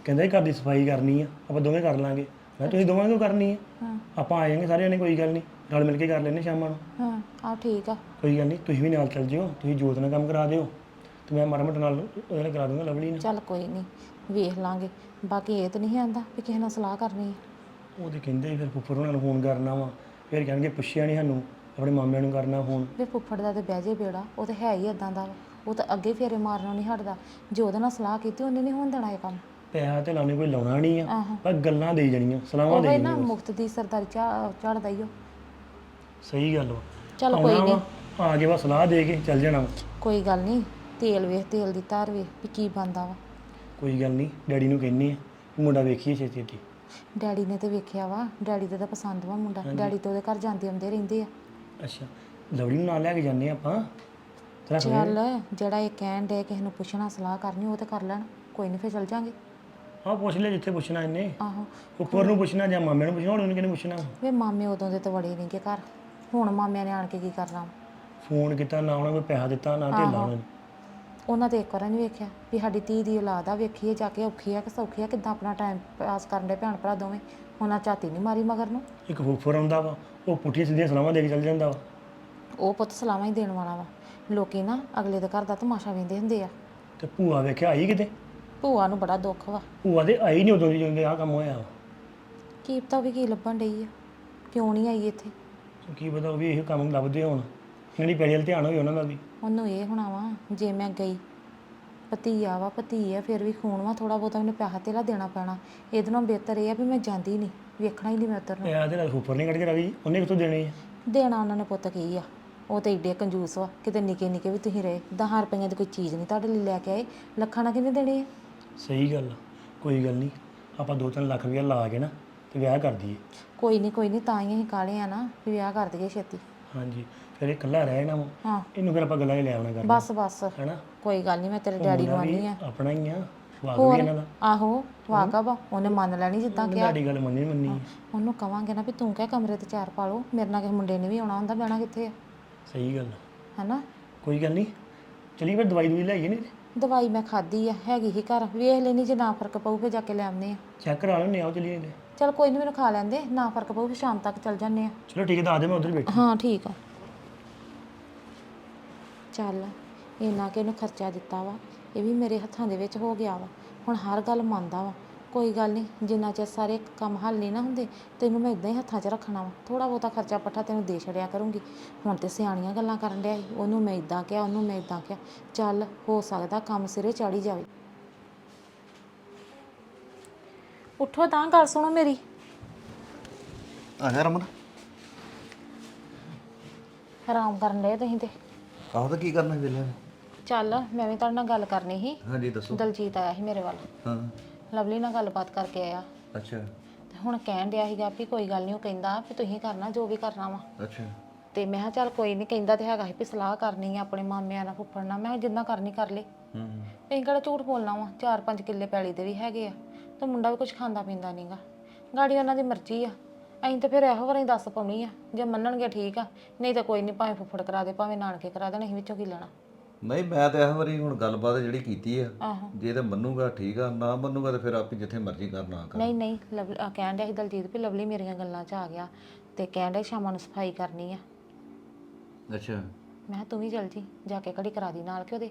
S5: ਕਹਿੰਦਾ ਇਹ ਘਰ ਦੀ ਸਫ਼ਾਈ ਕਰਨੀ ਆ ਆਪਾਂ ਦੋਵੇਂ ਕਰ ਲਾਂਗੇ। ਮੈਂ ਤੁਸੀਂ ਦੋਵਾਂ ਕਿਉਂ ਕਰਨੀ ਆ?
S1: ਹਾਂ।
S5: ਆਪਾਂ ਆ ਜਾਾਂਗੇ ਸਾਰੇ ਜਣੇ ਕੋਈ ਗੱਲ ਨਹੀਂ ਰਲ ਮਿਲ ਕੇ ਕਰ ਲੈਣੇ ਸ਼ਾਮਾਂ ਨੂੰ।
S1: ਹਾਂ ਆ ਠੀਕ ਆ।
S5: ਕੋਈ ਗੱਲ ਨਹੀਂ ਤੁਸੀਂ ਵੀ ਨਾਲ ਚੱਲ ਜਿਓ ਤੁਸੀਂ ਜੋਤ ਨਾਲ ਕੰਮ ਕਰਾ ਦਿਓ ਤੇ ਮੈਂ ਮਾੜਾ ਮੋਟਾ ਨਾਲ ਉਹਦੇ ਨਾਲ ਕਰਾ ਦੂੰਗਾ ਲਵਲੀ ਨਾਲ।
S1: ਚੱਲ ਕੋਈ ਨਹੀਂ ਵੇਖ ਲਾਂਗੇ। ਬਾਕੀ ਇਹ ਤਾਂ ਨਹੀਂ ਆਂਦਾ ਵੀ ਕਿਸੇ ਨਾਲ ਸਲਾਹ ਕਰਨੀ ਹੈ
S5: ਉਹ ਤੇ ਕਹਿੰਦੇ ਸੀ ਫਿਰ ਫੁੱਫੜ ਉਹਨਾਂ ਨੂੰ ਫੋਨ ਕਰਨਾ ਵਾ ਫਿਰ ਕਹਿਣਗੇ ਪੁੱਛਿਆ ਨਹੀਂ ਸਾਨੂੰ। ਆਪਣੇ ਮਾਮਿਆਂ ਨੂੰ ਕਰਨਾ ਫੋਨ।
S1: ਵੇ ਫੁੱਫੜ ਦਾ ਤੇ ਬਹਿ ਜੇ ਬੇੜਾ ਉਹ ਤੇ ਹੈ ਹੀ ਇਦਾਂ ਦਾ ਵਾ। ਉਹ ਤਾਂ ਅੱਗੇ ਫੇਰੇ ਮਾਰਨੋਂ ਨਹੀਂ ਹਟਦਾ। ਜੇ ਉਹਦੇ ਨਾਲ ਸਲਾਹ ਕੀਤੀ ਉਹਨੇ ਨਹੀਂ ਹੋਣ ਦੇਣਾ ਇਹ ਕੰਮ।
S5: ਪੈਸਾ ਤੇ ਲਾਉਣੇ ਕੋਈ ਲਾਉਣਾ ਨਹੀਂ ਆ।
S1: ਆਹੋ।
S5: ਪਰ ਗੱਲਾਂ ਦੇਈ ਜਾਣੀਆਂ ਸਲਾਹਾਂ
S1: ਉਹ ਨਾ ਮੁਫਤ ਦੀ ਸਰਦਾਰੀ ਚੜਦਾ ਹੀ ਉਹ
S5: ਸਹੀ ਗੱਲ ਵਾ।
S1: ਚੱਲ ਕੋਈ
S5: ਆਉਣਾ ਵਾ, ਆ ਕੇ ਬਸ ਸਲਾਹ ਦੇ ਕੇ ਚੱਲ ਜਾਣਾ ਵਾ।
S1: ਕੋਈ ਗੱਲ ਨਹੀਂ ਤੇਲ ਵੇਖ ਤੇਲ ਦੀ ਧਾਰ ਵੇਖ ਵੀ ਕੀ ਬੰਦਾ ਵਾ।
S5: ਕੋਈ ਗੱਲ ਨਹੀਂ ਡੈਡੀ ਨੂੰ ਕਹਿੰਨੇ ਆ ਵੀ ਮੁੰਡਾ ਵੇਖੀਏ ਛੇਤੀ ਛੇਤੀ
S1: ਡੈਡੀ ਨੇ ਤੇ ਵੇਖਿਆ ਵਾ ਡੈਡੀ ਦੇ ਤਾਂ ਪਸੰਦ ਵਾ ਮੁੰਡਾ। ਡੈਡੀ ਤੇ ਉਹਦੇ ਘਰ ਜਾਂਦੇ ਆਉਂਦੇ ਰਹਿੰਦੇ ਆ।
S5: ਅੱਛਾ ਲਵੜੀ ਨੂੰ ਨਾਲ ਲੈ ਕੇ ਜਾਂਦੇ ਆਪਾਂ। ਤੇਰਾ
S1: ਚੱਲ ਜਿਹੜਾ ਇਹ ਕਹਿਣ ਦੇ ਕਿਸੇ ਨੂੰ ਪੁੱਛਣਾ ਸਲਾਹ ਕਰਨੀ ਉਹ ਤੇ ਕਰ ਲੈਣ। ਕੋਈ ਨਹੀਂ ਫੇਰ ਚੱਲ ਜਾਾਂਗੇ।
S5: ਹਾਂ ਪੁੱਛ ਲੈ ਜਿੱਥੇ ਪੁੱਛਣਾ ਇਹਨੇ।
S1: ਆਹੋ।
S5: ਉੱਪਰ ਨੂੰ ਪੁੱਛਣਾ ਜਾਂ ਮਾਮੇ ਨੂੰ ਪੁੱਛਣਾ ਹੁਣ ਉਹਨੂੰ ਕਿਹਨੇ ਪੁੱਛਣਾ?
S1: ਵੇ ਮਾਮੇ ਉਦੋਂ ਦੇ ਤਾਂ ਵੜੇ ਨਹੀਂਗੇ ਘਰ। ਹੁਣ ਮਾਮਿਆਂ ਨੇ ਆਣ ਕੇ ਕੀ ਕਰਨਾ?
S5: ਫੋਨ ਕੀਤਾ ਨਾ ਉਹਨਾਂ ਕੋਈ ਪੈਸਾ ਦਿੱਤਾ ਨਾ ਢੇਲਾ ਉਹਨਾਂ। ਨੇ
S1: ਉਹਨਾਂ ਤੇ ਇੱਕ ਵਾਰ ਨਹੀਂ ਵੇਖਿਆ ਵੀ ਸਾਡੀ ਧੀ ਦੀ ਔਲਾਦ ਆ ਵੇਖੀਏ ਜਾ ਕੇ ਔਖੀ ਆ ਕਿ ਸੌਖੀ ਆ ਕਿੱਦਾਂ ਆਪਣਾ ਟਾਈਮ ਪਾਸ ਕਰਨ ਦੇ ਭੈਣ ਭਰਾ ਦੋਵੇਂ। ਉਹਨਾਂ ਝਾਤੀ ਨਹੀਂ ਮਾਰੀ ਮਗਰ ਨੂੰ।
S5: ਇੱਕ ਫੁੱਫਰ ਆਉਂਦਾ ਵਾ ਉਹ ਪੁੱਠੀਆਂ ਸਿੱਧੀਆਂ ਸਲਾਹਾਂ ਦੇ ਕੇ ਚੱਲ ਜਾਂਦਾ ਵਾ।
S1: ਉਹ ਪੁੱਤ ਸਲਾਮਾਂ ਹੀ ਦੇਣ ਵਾਲਾ ਵਾ। ਲੋਕੀ ਨਾ ਅਗਲੇ ਦੇ ਘਰ ਦਾ ਤਮਾਸ਼ਾ ਵੇਂਦੇ ਹੁੰਦੇ ਆ।
S5: ਤੇ ਭੂਆ ਵੇਖਿਆ ਆਈ ਕਿਤੇ?
S1: ਭੂਆ ਨੂੰ ਬੜਾ ਦੁੱਖ ਵਾ।
S5: ਭੂਆ ਦੇ ਆਈ ਨਹੀਂ ਉਦੋਂ ਦੀ ਜਦੋਂ ਆਹ ਕੰਮ ਹੋਇਆ ਵਾ।
S1: ਕੀ ਪਤਾ ਉਹ ਵੀ ਕੀ ਲੱਭਣ ਡਈ ਆ। ਕਿਉਂ ਨਹੀਂ ਆਈ ਇੱਥੇ?
S5: ਕੀ ਪਤਾ ਉਹ ਵੀ ਇਹ ਕੰਮ ਲੱਭਦੇ ਹੋਣ। ਦੀ ਪੈੜੀ ਵੱਲ ਧਿਆਨ ਹੋਵੇ ਉਹਨਾਂ ਦਾ ਵੀ।
S1: ਉਹਨੂੰ ਇਹ ਹੋਣਾ ਵਾ ਜੇ ਮੈਂ ਗਈ ਭਤੀਆ ਵਾ ਭਤੀ ਆ ਫਿਰ ਵੀ ਖੂਨ ਵਾ ਥੋੜਾ ਬਹੁਤਾ ਮੈਨੂੰ ਪੈਸਾ ਤੇਲਾ ਦੇਣਾ ਪੈਣਾ। ਇਹਦੇ ਨਾਲੋਂ ਬਿਹਤਰ ਇਹ ਆ ਵੀ ਮੈਂ ਜਾਂਦੀ ਨਹੀਂ ਵੇਖਣਾ ਹੀ ਨਹੀਂ ਮੈਂ ਉੱਧਰ ਨੂੰ।
S5: ਇਹ ਆਦੇ ਨਾਲ ਨਹੀਂ ਕੱਢ ਕੇ ਰਾਜੀ ਉਹਨੇ ਕਿੱਥੋਂ ਦੇਣੇ ਆ?
S1: ਦੇਣਾ ਉਹਨਾਂ ਨੇ ਪੁੱਤ ਕੀ ਆ ਉਹ ਤੇ ਏਡੇ ਕੰਜੂਸ ਵਾ ਕਿਤੇ ਨਿੱਕੇ ਨਿੱਕੇ ਵੀ ਤੁਸੀਂ ਰਹੇ 10 ਰੁਪਈਆਂ ਦੀ ਕੋਈ ਚੀਜ਼ ਨਹੀਂ ਤੁਹਾਡੇ ਲਈ ਲੈ ਕੇ ਆਏ ਲੱਖਾਂ ਨਾਲ ਕਿਵੇਂ ਦੇਣੇ ਆ?
S5: ਸਹੀ ਗੱਲ ਆ। ਕੋਈ ਗੱਲ ਨਹੀਂ ਆਪਾਂ 2-3 ਲੱਖ ਰੁਪਇਆ ਲਾ ਕੇ ਨਾ ਤੇ ਵਿਆਹ ਕਰ ਦਈਏ।
S1: ਕੋਈ ਨਹੀਂ ਕੋਈ ਨਹੀਂ ਤਾਂ ਹੀ ਅਸੀਂ ਕਾਲੇ ਆ ਨਾ ਵੀ ਵਿਆਹ ਕਰ ਦਈਏ ਛੇਤੀ।
S5: ਹਾਂਜੀ ਫਿਰ ਇਹ ਇਕੱਲਾ ਰਹਿ ਨਾ
S1: ਹਾਂ।
S5: ਇਹਨੂੰ ਫਿਰ ਆਪਾਂ ਗੱਲਾਂ 'ਚ ਲੈ ਆਉਣਾ ਕਰ
S1: ਬਸ ਬਸ।
S5: ਹੈਨਾ?
S1: ਕੋਈ ਗੱਲ ਨਹੀਂ ਮੈਂ ਤੇਰੇ ਡੈਡੀ ਨੂੰ ਆਨੀ ਆ।
S5: ਆਪਣਾ ਹੀ ਆ ਵਾਗ ਵੀ ਇਹਨਾਂ ਦਾ।
S1: ਆਹੋ ਵਾਕਬ ਆ ਉਹਨੇ ਮੰਨ ਲੈਣੀ ਜਿੱਦਾਂ ਕਿਹਾ।
S5: ਸਾਡੀ ਗੱਲ ਮੰਨੀ ਮੰਨੀ।
S1: ਉਹਨੂੰ ਕਵਾਂਗੇ ਨਾ ਵੀ ਤੂੰ ਕਹਿ ਕਮਰੇ ਤੇ ਚਾਰ ਪਾ ਲਓ ਮੇਰੇ ਨਾਲ ਕਿਸੇ ਮੁੰਡੇ ਨੇ ਵੀ ਆਉਣਾ ਹੁੰਦਾ ਬਹਿਣਾ ਕਿੱਥੇ ਆ?
S5: ਸਹੀ ਗੱਲ।
S1: ਹੈਨਾ?
S5: ਕੋਈ ਗੱਲ ਨਹੀਂ ਚਲੀ ਫਿਰ ਦਵਾਈ ਦਵਾਈ ਲੈ ਆਈਏ ਨੇ
S1: ਦਵਾਈ ਮੈਂ ਖਾਦੀ ਆ ਹੈਗੀ ਹੀ ਘਰ। ਵੇਖ ਲੈਣੀ ਜੇ ਨਾ ਫ਼ਰਕ ਪਊ ਫੇ ਜਾ ਕੇ ਲੈ ਆਉਂਦੇ ਆ।
S5: ਚੈੱਕ ਕਰਾ ਲੈਣੇ ਆਓ ਚਲੀਏ।
S1: ਚਲ ਕੋਈ ਨਹੀਂ ਮੈਨੂੰ ਖਾ ਲੈਂਦੇ। ਨਾ ਫ਼ਰਕ ਪਊ ਫੇ ਸ਼ਾਮ ਤੱਕ ਚੱਲ ਜਾਂਦੇ ਆ।
S5: ਚਲੋ ਠੀਕ ਹੈ ਦੱਸ ਦੇ ਮੈਂ ਉਧਰ ਬੈਠਾ।
S1: ਹਾਂ ਠੀਕ ਆ। ਚੱਲ ਇੰਨਾ ਕਿ ਇਹਨੂੰ ਖਰਚਾ ਦਿੱਤਾ ਵਾ ਇਹ ਵੀ ਮੇਰੇ ਹੱਥਾਂ ਦੇ ਵਿੱਚ ਹੋ ਗਿਆ ਵਾ। ਹੁਣ ਹਰ ਗੱਲ ਮੰਨਦਾ ਵਾ। ਕੋਈ ਗੱਲ ਨਹੀਂ ਜਿੰਨਾ ਚਿਰ ਸਾਰੇ ਕੰਮ ਹੱਲ ਨਹੀਂ ਨਾ ਹੁੰਦੇ ਤੈਨੂੰ ਮੈਂ ਇਦਾਂ ਹੀ ਹੱਥਾਂ 'ਚ ਰੱਖਣਾ ਵਾ। ਥੋੜਾ ਬਹੁਤਾ ਖਰਚਾ ਪੱਠਾ ਤੈਨੂੰ ਦੇ ਛੜਿਆ ਕਰੂੰਗੀ। ਹੁਣ ਤੇ ਸਿਆਣੀਆਂ ਗੱਲਾਂ ਕਰਨ ਡਿਆ ਸੀ। ਉਹਨੂੰ ਮੈਂ ਇਦਾਂ ਕਿਹਾ ਉਹਨੂੰ ਮੈਂ ਇਦਾਂ ਕਿਹਾ। ਚੱਲ ਹੋ ਸਕਦਾ ਕੰਮ ਸਿਰੇ ਚੜੀ ਜਾਵੇ। ਉੱਠੋ ਤਾਂ ਗੱਲ ਸੁਣੋ ਮੇਰੀ।
S4: ਆ ਜਾ ਰਮਨ।
S1: ਆਰਾਮ ਕਰਨ ਡਏ ਤੁਸੀਂ ਤੇ।
S4: ਆਹ ਤਾਂ ਕੀ ਕਰਨਾ ਵੇਲੇ?
S1: ਚੱਲ ਮੈਂ ਵੀ ਤੁਹਾਡੇ ਨਾਲ ਗੱਲ ਕਰਨੀ ਸੀ।
S4: ਹਾਂਜੀ ਦੱਸੋ।
S1: ਦਲਜੀਤ ਆਇਆ ਸੀ ਮੇਰੇ ਵੱਲ।
S4: ਹਾਂ।
S1: ਲਵਲੀ ਨਾਲ ਗੱਲਬਾਤ ਕਰਕੇ ਆਇਆ।
S4: ਅੱਛਾ।
S1: ਤੇ ਹੁਣ ਕਹਿਣ ਡਿਆ ਸੀਗਾ ਵੀ ਕੋਈ ਗੱਲ ਨਹੀਂ ਉਹ ਕਹਿੰਦਾ ਵੀ ਤੁਸੀਂ ਕਰਨਾ ਜੋ ਵੀ ਕਰਨਾ ਵਾ।
S4: ਅੱਛਾ।
S1: ਤੇ ਮੈਂ ਕਿਹਾ ਚੱਲ ਕੋਈ ਨਹੀਂ ਕਹਿੰਦਾ ਤੇ ਹੈਗਾ ਸੀ ਵੀ ਸਲਾਹ ਕਰਨੀ ਆ ਆਪਣੇ ਮਾਮਿਆਂ ਨਾਲ ਫੁੱਫੜ ਨਾਲ। ਮੈਂ ਕਿਹਾ ਜਿੰਨਾ ਕਰਨੀ ਕਰ ਲੇ।
S4: ਹੂੰ।
S1: ਅਸੀਂ ਕਿਹੜਾ ਝੂਠ ਬੋਲਣਾ ਵਾ? ਚਾਰ ਪੰਜ ਕਿੱਲੇ ਪੈਲੀ ਦੇ ਵੀ ਹੈਗੇ ਆ। ਤੇ ਮੁੰਡਾ ਵੀ ਕੁਝ ਖਾਂਦਾ ਪੀਂਦਾ ਨਹੀਂਗਾ ਗਾੜੀ ਉਹਨਾਂ ਦੀ ਮਰਜ਼ੀ ਆ। ਅਸੀਂ ਤੇ ਫਿਰ ਇਹੋ ਵਾਰੀ ਦੱਸ ਪਾਉਣੀ ਆ ਜੇ ਮੰਨਣਗੇ ਠੀਕ ਆ ਨਹੀਂ ਤਾਂ ਕੋਈ ਨਹੀਂ ਭਾਵੇਂ ਫੁੱਫੜ ਕਰਾ ਦੇ ਭਾਵੇਂ ਨਾਨਕੇ ਕਰਾ ਦੇਣ ਅਸੀਂ ਵਿੱਚੋਂ ਕੀ ਲੈਣਾ?
S4: ਨਹੀਂ ਮੈਂ ਤਾਂ ਇਹ ਵਾਰੀ ਹੁਣ ਗੱਲਬਾਤ ਜਿਹੜੀ ਕੀਤੀ ਆ
S1: ਆਹੋ।
S4: ਜੇ ਤੇ ਮੰਨੂਗਾ ਠੀਕ ਆ ਨਾ ਮੰਨੂਗਾ ਤੇ ਫਿਰ ਆਪੇ ਜਿੱਥੇ ਮਰਜ਼ੀ ਕਰਨਾ ਕਰ।
S1: ਨਹੀਂ ਨਹੀਂ ਲਵ ਅਹ ਕਹਿਣ ਡਿਆ ਸੀ ਦਲਜੀਤ ਵੀ ਲਵਲੀ ਮੇਰੀਆਂ ਗੱਲਾਂ 'ਚ ਆ ਗਿਆ ਤੇ ਕਹਿਣ ਡਿਆ ਸ਼ਾਮਾਂ ਨੂੰ ਸਫ਼ਾਈ ਕਰਨੀ ਆ।
S4: ਅੱਛਾ।
S1: ਮੈਂ ਕਿਹਾ ਤੂੰ ਵੀ ਚੱਲ ਜੀ ਜਾ ਕੇ ਘੜੀ ਕਰਾ ਦੀ ਨਾਲ ਕਿ ਉਹਦੇ?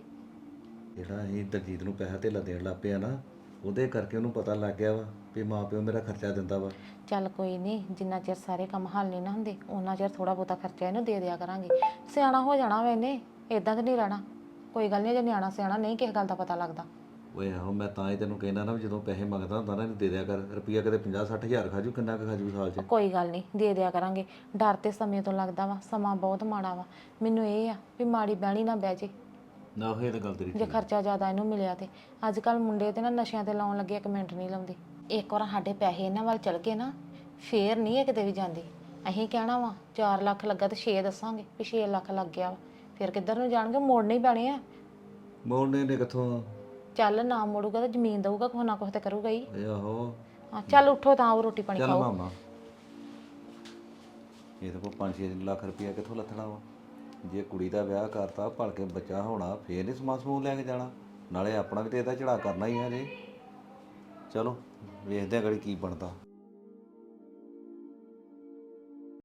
S4: ਜਿਹੜਾ ਇਹ ਦਲਜੀਤ ਨੂੰ ਪੈਸਾ ਧੇਲਾ ਦੇਣ ਲੱਗ ਪਿਆ ਨਾ ਉਹਦੇ ਕਰਕੇ ਉਹਨੂੰ ਪਤਾ ਲੱਗ ਗਿਆ ਵਾ ਵੀ ਮਾਂ ਪਿਓ ਮੇਰਾ ਖਰਚਾ ਦਿੰਦਾ ਵਾ।
S1: ਚੱਲ ਕੋਈ ਨਹੀਂ ਜਿੰਨਾ ਚਿਰ ਸਾਰੇ ਕੰਮ ਹੱਲ ਨਹੀਂ ਨਾ ਹੁੰਦੇ ਉਹਨਾਂ ਚਿਰ ਥੋੜਾ ਬਹੁਤਾ ਖਰਚਾ ਇਹਨੂੰ ਦੇ ਦਿਆ ਕਰਾਂਗੇ। ਸਿਆਣਾ ਹੋ ਜਾਣਾ ਵਾ ਇਹਨੇ ਇਦਾਂ ਤੇ ਨਹੀਂ ਰਹਿਣਾ। ਕੋਈ ਗੱਲ ਨਹੀਂ ਜੇ ਨਿਆਣਾ ਸਿਆਣਾ ਨਹੀਂ ਕਿਸੇ ਗੱਲ ਦਾ ਪਤਾ ਲੱਗਦਾ।
S4: ਓਏ ਆਹੋ ਮੈਂ ਤਾਂ ਹੀ ਤੈਨੂੰ ਕਹਿਣਾ ਨਾ ਵੀ ਜਦੋਂ ਪੈਸੇ ਮੰਗਦਾ ਹੁੰਦਾ ਨਾ ਇਹਨੂੰ ਦੇ ਦਿਆ ਕਰ। ਰੁਪਈਆ ਕਦੇ 50 60 ਹਜ਼ਾਰ ਖਾਜੂ ਕਿੰਨਾ ਕੁ ਖਾਜੂ ਸਾਲ 'ਚ?
S1: ਕੋਈ ਗੱਲ ਨਹੀਂ ਦੇ ਦਿਆ ਕਰਾਂਗੇ। ਡਰ ਤੇ ਸਮੇਂ ਤੋਂ ਲੱਗਦਾ ਵਾ ਸਮਾਂ ਬਹੁਤ ਮਾੜਾ ਵਾ। ਮੈਨੂੰ ਇਹ ਆ ਵੀ ਮਾੜੀ ਬਹਿਣੀ ਨਾ ਬਹਿ ਜੇ।
S4: ਨਾ ਉਹ ਇਹ ਤਾਂ ਗੱਲ ਤੇਰੀ
S1: ਜੇ ਖਰਚਾ ਜ਼ਿਆਦਾ ਇਹਨੂੰ ਮਿਲਿਆ ਤੇ। ਅੱਜ ਕੱਲ ਮੁੰਡੇ ਤੇ ਨਾ ਨਸ਼ਿਆਂ ਤੇ ਲਾਉਣ ਲੱਗੇ ਇੱਕ ਮਿੰਟ ਨਹੀਂ ਲਾਉਂਦੇ। ਇੱਕ ਵਾਰ ਸਾਡੇ ਪੈਸੇ ਇਹਨਾਂ ਵੱਲ ਚਲ ਗਏ ਨਾ ਫੇਰ ਨਹੀਂ ਇਹ ਕਿਤੇ ਵੀ ਜਾਂਦੇ। ਅਸੀਂ ਕਹਿਣਾ ਵਾ 4 ਲੱਖ ਲੱਗਾ ਤੇ 6 ਦੱਸਾਂਗੇ ਵੀ 6 ਲੱਖ ਲੱਗ ਗਿਆ ਵਾ। ਫਿਰ ਕਿੱਧਰ ਨੂੰ ਜਾਣਗੇ? ਮੋੜਨੇ ਹੀ ਪੈਣੇ ਆ।
S4: ਮੋੜਨੇ ਨੇ ਕਿੱਥੋਂ?
S1: ਚੱਲ ਨਾ ਮੋੜੂਗਾ ਤਾਂ ਜ਼ਮੀਨ ਦਊਗਾ ਕੁਛ ਨਾ ਕੁਛ ਤੇ ਕਰੂਗਾ ਹੀ।
S4: ਆਹੋ।
S1: ਹਾਂ ਚੱਲ ਉੱਠੋ ਤਾਂ ਉਹ ਰੋਟੀ ਪਾਣੀ
S4: ਚੱਲ
S1: ਖਾਓ।
S4: ਮਾਮਾ। ਇਹ ਤਾਂ ਕੋ 5-6 ਲੱਖ ਰੁਪਈਆ ਕਿੱਥੋਂ ਲੱਥਣਾ ਵਾ? ਜੇ ਕੁੜੀ ਦਾ ਵਿਆਹ ਕਰਤਾ, ਭਲਕੇ ਬੱਚਾ ਹੋਣਾ, ਫੇਰ ਨਹੀਂ ਸਮਾਨ ਸਮੂਨ ਲੈ ਕੇ ਜਾਣਾ। ਨਾਲੇ ਆਪਣਾ ਵੀ ਤੇ ਇਹਦਾ ਚੜਾ ਕਰਨਾ ਹੀ ਹੈ ਜੇ। ਚਲੋ, ਵੇਖਦੇ ਆ ਗੜੀ ਕੀ ਬਣਦਾ।